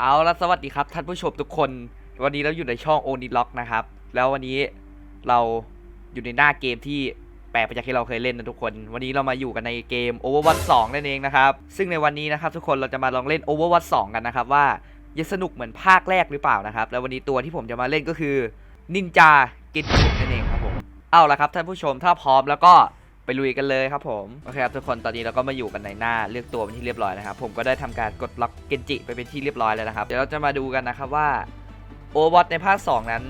เอาละสวัสดีครับท่านผู้ชมทุกคน วันนี้เราอยู่ในช่องโอนิล็อกนะครับ แล้ววันนี้เราอยู่ในหน้าเกมที่แปลกไปจากที่เราเคยเล่นนะทุกคน วันนี้เรามาอยู่กันในเกม Overwatch 2 นั่นเองนะครับ ซึ่งในวันนี้นะครับทุกคนเราจะมาลองเล่น Overwatch 2 กันนะครับว่าจะสนุกเหมือนภาคแรกหรือเปล่านะครับ แล้ววันนี้ตัวที่ผมจะมาเล่นก็คือนินจาเกนจินั่นเองครับผม เอาละครับท่านผู้ชมถ้าพร้อมแล้วก็ ไปลุยกันเลยครับผมโอเคครับทุกคนตอนนี้เราก็มาอยู่กันในหน้าเลือกตัวเป็นที่เรียบร้อยนะครับผมก็ได้ทำการกดล็อกเกนจิไปเป็นที่เรียบร้อยแล้วนะครับเดี๋ยวเราจะมาดูกันนะครับว่าโอวอตในภาค 2 นั้น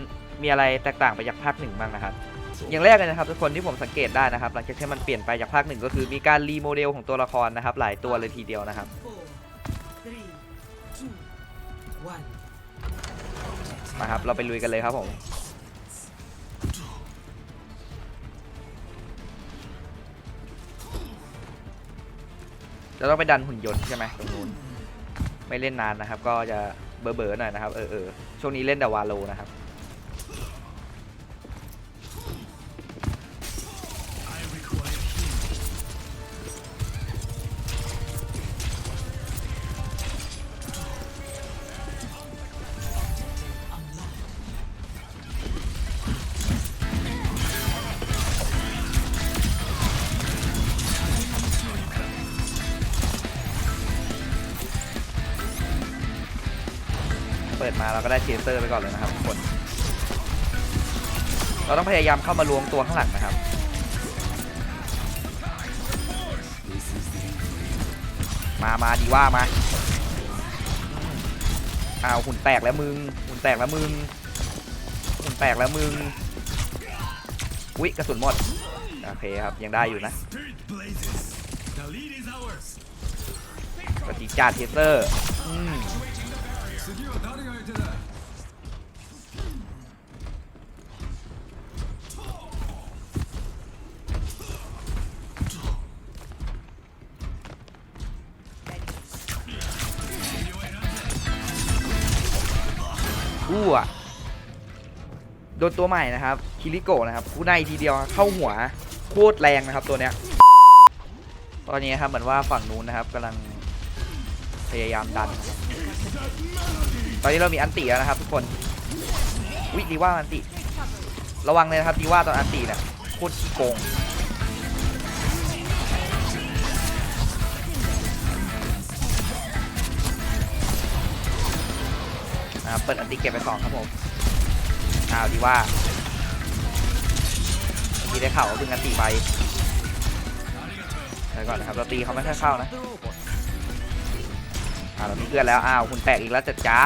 มีอะไรแตกต่างไปจากภาคหนึ่งบ้างนะครับอย่างแรกเลยนะครับทุกคนที่ผมสังเกตได้นะครับหลังจากที่มันเปลี่ยนไปจากภาคหนึ่งก็คือมีการรีโมเดลของตัวละครนะครับ หลายตัวเลยทีเดียวนะครับ Four, three, two, one. มาครับเราไปลุยกันเลยครับผม เราต้องไปดันหุ่นยนต์ใช่ไหมตรงนู้นไม่เล่นนานนะครับ ก็จะเบอร์เบอร์หน่อยนะครับเออเออช่วงนี้เล่นแต่วาโลนะครับ ปิดมาเราก็ได้เทเซอร์ไปก่อนเลยนะครับทุกคน เราต้องพยายามเข้ามาล้วงตัวข้างหลังนะครับมามาดีว่ามาอ้าวหุ่นแตกแล้วมึง หุ่นแตกแล้วมึง หุ่นแตกแล้วมึง อุ๊ยกระสุนหมด โอเคครับยังได้อยู่นะปฏิจาเทเซอร์ อู้อะโดนตัวใหม่นะครับ คิริโกะนะครับผู้ในทีเดียวเข้าหัวโคตรแรงนะครับตัวเนี้ย ตอนนี้ครับเหมือนว่าฝั่งนู้นนะครับกำลังพยายามดัน ตอนนี้เรามีอันติแล้วนะครับทุกคนวิดีว่าอันติ ระวังเลยนะครับดีว่าตอนอันติเนี่ยโคตรขี้โกงเปิดอันติเก็บไปสองครับผมอ้าวดีว่าเมื่อกี้ได้ข่าวว่าเพิ่งอันติไปเดี๋ยวก่อนนะครับเราตีเขาไม่ค่อยเข้านะอ้าวเรามีเพื่อนแล้วอ้าวหุ่นแตกอีกแล้วจัดจ้า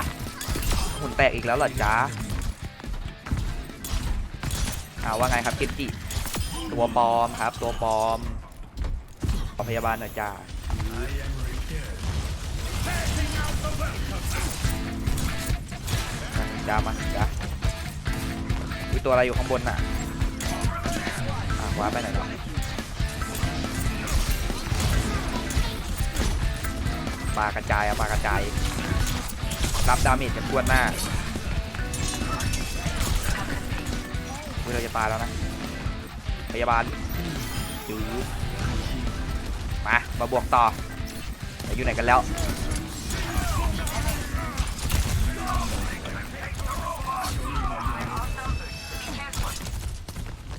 หุ่นแตกอีกแล้วเหรอจ้าอาว่าไงครับกนจิตัวปลอมครับ ตัวปลอมขอพยาบาลหน่อยจ้าจ้ามาจ้าวิตัวอะไรอยู่ข้างบนน่ะอะว้าไปไหนเนาะปลากระจายอะปลากระจาย รับดาเมจจากทวนหน้าเฮ้ยเราจะปาแล้วนะ พยาบาลจืดมา มาบวกต่ออยู่ไหนกันแล้ว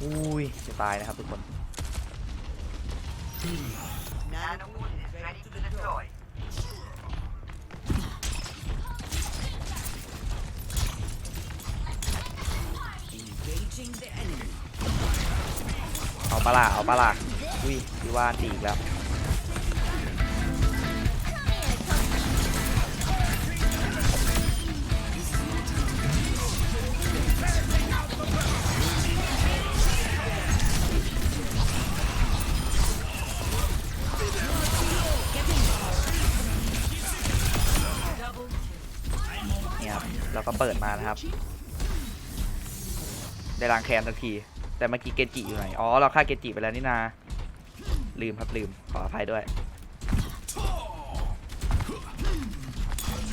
อุ้ยจะตายนะครับทุกคน เอาปล่ะเอาปล่ะอุ้ยพี่ว่านตีอีกแล้วเนี่ยครับแล้วก็เปิดมานะครับ ได้ล้างแค้นทันที แต่เมื่อกี้เกจิอยู่ไหน อ๋อ เราฆ่าเกจิไปแล้วนี่นา ลืมครับลืม ขออภัยด้วย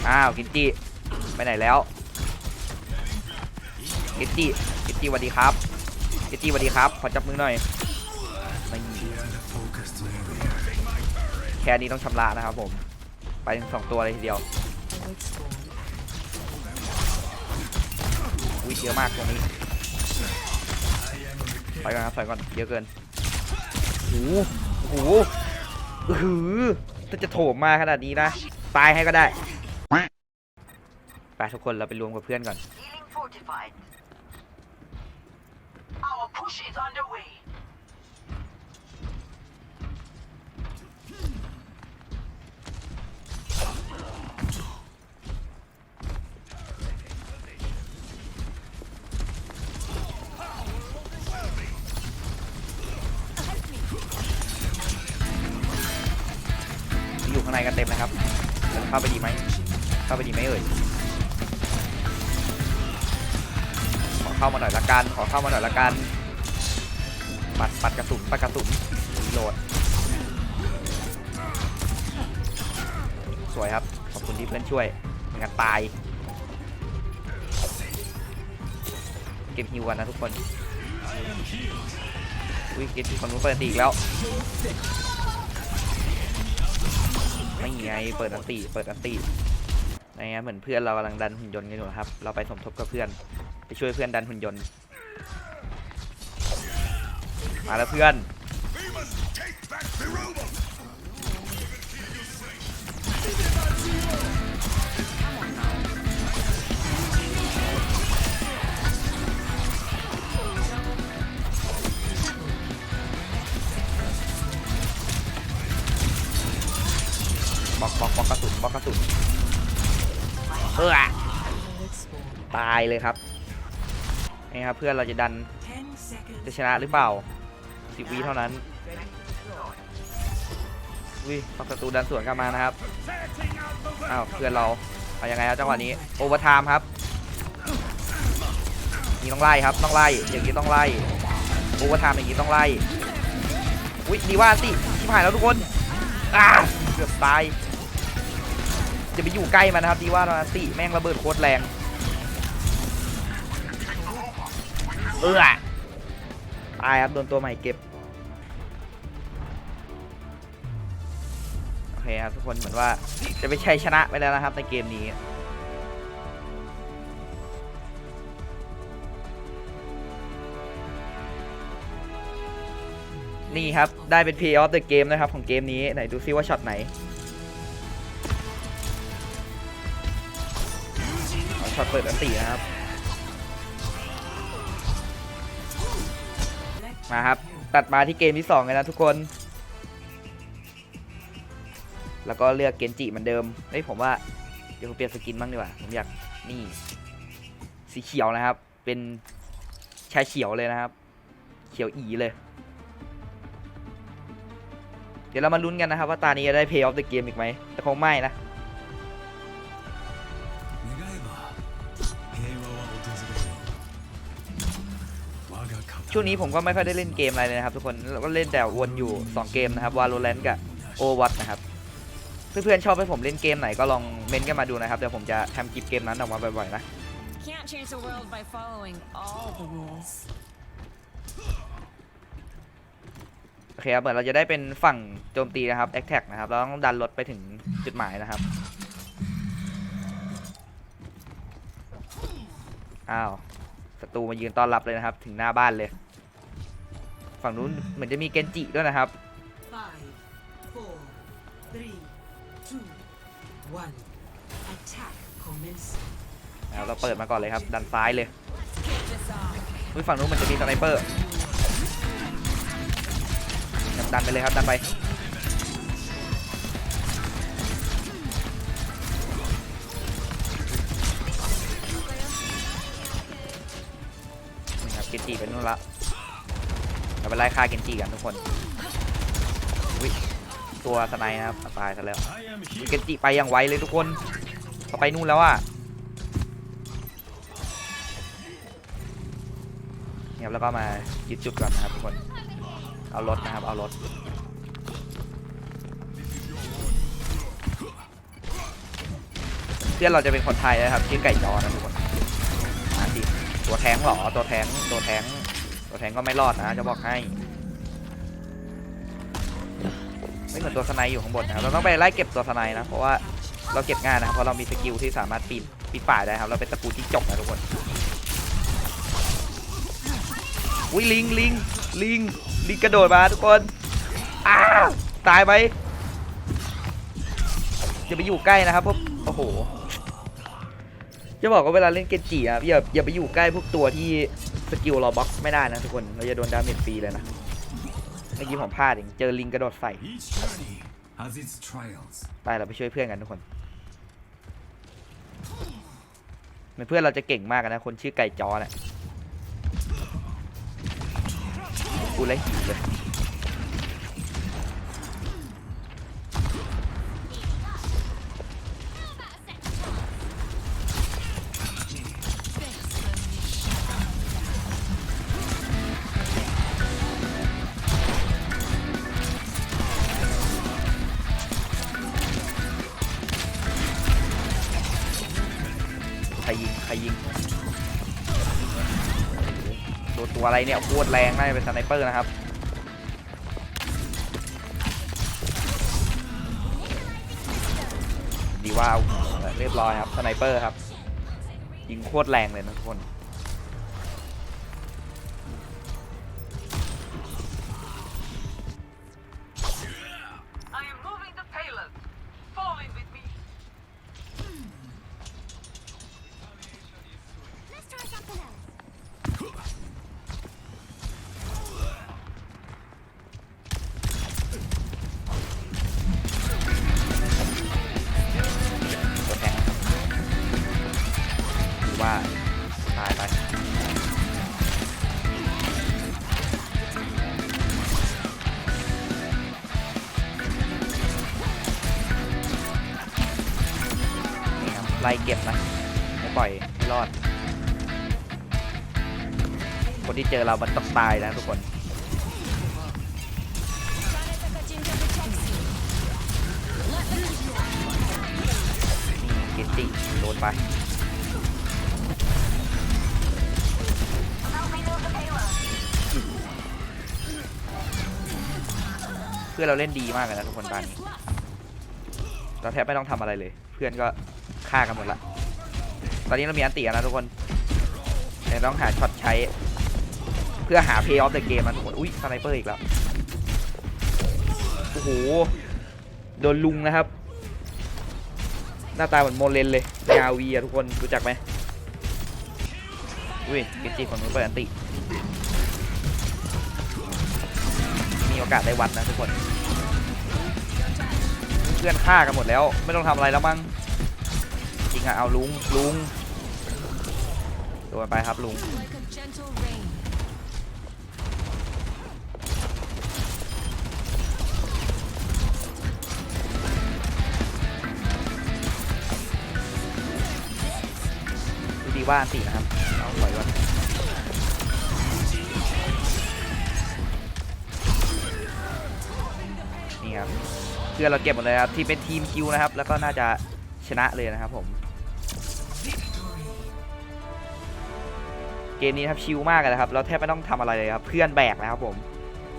อ้าวเกจิไปไหนแล้วเกจิเกจิสวัสดีครับเกจิสวัสดีครับ ขอจับมือหน่อยไม่แค่นี้ต้องชำระนะครับผม ไปถึงสองตัวเลยทีเดียวอุ้ยเยอะมากตรงนี้ ถอยก่อนครับถอยก่อนเยอะเกินโอ้โหโอ้โหอื้อหือถ้าจะโถมมาขนาดนี้นะ ตายให้ก็ได้ ไปทุกคนเราไปรวมกับเพื่อนก่อน Feeling fortified. Our push is underway. างในกันเต็มนะครับจะเข้าไปดีไหมเข้าไปดีไหมเอ่ยขอเข้ามาหน่อยละกันขอเข้ามาหน่อยละกันปัดปัดกระสุนปัดกระสุนโหลด สวยครับ ขอบคุณที่เพื่อนช่วยม่งั้นตาย เก็บฮิวกันนะทุกคน อุ้ยเก็บที่คนนู้นเปิดตีอีกแล้ว ไม่ไงเปิดอันติเปิดอันตินะฮะเหมือนเพื่อนเรากำลังดันหุ่นยนต์กันอยู่นะครับ เราไปสมทบกับเพื่อน ไปช่วยเพื่อนดันหุ่นยนต์มาแล้วเพื่อน บล็อกกระสุนบล็อกกระสุนเออตายเลยครับนี่ครับเพื่อนเราจะดันจะชนะหรือเปล่าสิบวิเท่านั้นวิปักศัตรูดันสวนกลับมานะครับอ้าวเพื่อนเราเอายังไงครับจังหวะนี้โอเวอร์ไทม์ครับนี่ต้องไล่ครับต้องไล่อย่างนี้ต้องไล่โอเวอร์ไทม์อย่างนี้ต้องไล่อุ้ยดีว่าสิชิบหายแล้วทุกคนอ่าเกือบตาย จะไปอยู่ใกล้มันนะครับดีว่าตอนนั้นสิแม่งระเบิดโคตรแรงเออตายครับโดนตัวใหม่เก็บโอเคครับทุกคนเหมือนว่าจะไปชัยชนะไปแล้วนะครับในเกมนี้นี่ครับ ได้เป็น Play of the Game นะครับ ของเกมนี้ ไหนดูซิว่าช็อตไหน ช็อตเปิดอันตีนะครับ มาครับ ตัดมาที่เกมที่2เลยนะทุกคน แล้วก็เลือกเกนจิเหมือนเดิมเฮ้ยผมว่า เดี๋ยวผมเปลี่ยนสกินบ้างดีกว่า ผมอยากนี่สีเขียวนะครับ เป็นชายเขียวเลยนะครับ เขียวอีเลย เดี๋ยวเรามาลุ้นกันนะครับ ว่าตานี้จะได้ Play of the Game อีกไหมแต่คงไม่นะ ช่วงนี้ผมก็ไม่ค่อยได้เล่นเกมอะไรเลยนะครับทุกคนแล้วก็เล่นแต่วนอยู่ 2 เกมนะครับ Valorant กับ Overwatch นะครับ เพื่อนๆชอบให้ผมเล่นเกมไหนก็ลองเมนต์กันมาดูนะครับ เดี๋ยวผมจะทำคลิปเกมนั้นออกมาบ่อยๆนะ Can't change the world by following all the rules. โอเคครับเหมือนเราจะได้เป็นฝั่งโจมตีนะครับ a t t a c k นะครับเราต้องดันรถไปถึงจุดหมายนะครับอ้าวศัตรูมายืนต้อนรับเลยนะครับ ถึงหน้าบ้านเลย ฝั่งนู้นเหมือนจะมีเกนจิด้วยนะครับ Five, four, three, two, one. Attack commencing. แล้วเราเปิดมาก่อนเลยครับดันซ้ายเลยอุ้ยฝั่งนู้นมันจะมีสไนเปอร์ครับดันไปเลยครับดันไปนี่ครับเกนจิไปนู่นละเรา ไปไล่ฆ่าเกนจิกันทุกคนตัวสไนนะครับตายซะแล้ว I am อุ๊ยเกนจิไปอย่างไวเลยทุกคนเขาไปนู่นแล้วอะเนี่ยครับแล้วก็มายึดจุดก่อนนะครับทุกคน เอารถนะครับ เอารถ เพื่อนเราจะเป็นคนไทยนะครับชื่อไก่จอนะทุกคนอ่าดิตัวแทงเหรอ ตัวแทงตัวแทง ตัวแทงก็ไม่รอดนะจะบอกให้ไม่เหมือนตัวสไนอยู่ข้างบนนะครับเราต้องไปไล่เก็บตัวสไนนะเพราะว่าเราเก็บง่ายนะครับเพราะเรามีสกิลที่สามารถปีนปีนป่ายได้ครับเราเป็นตระกูลที่จบนะทุกคนอุ้ยลิงลิงลิงลิงกระโดดมาทุกคนอ้าตายไหมอย่าไปอยู่ใกล้นะครับพวกโอ้โหจะบอกว่าเวลาเล่นเกนจิอะอย่าอย่าไปอยู่ใกล้พวกตัวที่ สกิลเราบล็อกไม่ได้นะทุกคนเราจะโดนดาเมจฟรีเลยนะเมื่อกี้ผมพลาดเองเจอลิงกระโดดใส่ Each journey has its trials. ไปเราไปช่วยเพื่อนกันทุกคนเหมือนเพื่อนเราจะเก่งมากอะนะคนชื่อไก่จอเนี่ยกูเลยหิวเลย ครยิงตัวตัวอะไรเนี่ยโคตรแรงน่าจะเป็นสไนเปอร์นะครับดีว่าเรียบร้อยครับสไนเปอร์ครับยิงโคตรแรงเลยนะทุกคน เก็บนะไม่ปล่อยไม่รอด คนที่เจอเรามันต้องตายนะทุกคนนี่เกตติ้โดนไปเพื่อนเราเล่นดีมากเลยนะทุกคนตอนนี้เราแทบไม่ต้องทำอะไรเลย เพื่อนก็ ฆ่ากันหมดละ ตอนนี้เรามีอันติกันนะทุกคนแต่ต้องหาช็อตใช้ เพื่อหา pay off the game นะทุกคนอุ้ยสไนเปอร์อีกแล้ว โอ้โห โดนลุงนะครับ หน้าตาเหมือนโมเลนเลยยาวีอะทุกคนรู้จักไหมอุ้ยเกจิคนนู้นเปิดอันติ มีโอกาสได้วัดนะทุกคน เพื่อนฆ่ากันหมดแล้ว ไม่ต้องทำอะไรแล้วมั้ง ริงอะเอาลุงลุงโดนไปครับลุงดูดีว่าอันตินะครับเอาปล่อยก่อนนี่ครับเพื่อนเราเก็บหมดเลยครับที่เป็นทีมคิวนะครับ แล้วก็น่าจะชนะเลยนะครับผม เกมนี้ครับชิลมากเลยนะครับเราแทบไม่ต้องทำอะไรเลยครับเพื่อนแบกนะครับผม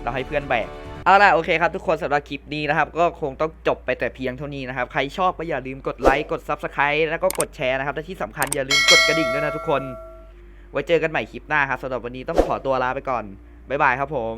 เราให้เพื่อนแบกเอาล่ะโอเคครับทุกคนสำหรับคลิปนี้นะครับ ก็คงต้องจบไปแต่เพียงเท่านี้นะครับ ใครชอบก็อย่าลืมกดไลค์กด Subscribe แล้วก็กดแชร์นะครับและที่สำคัญอย่าลืมกดกระดิ่งด้วยนะทุกคน ไว้เจอกันใหม่คลิปหน้าครับสำหรับวันนี้ต้องขอตัวลาไปก่อนบ๊ายบายครับผม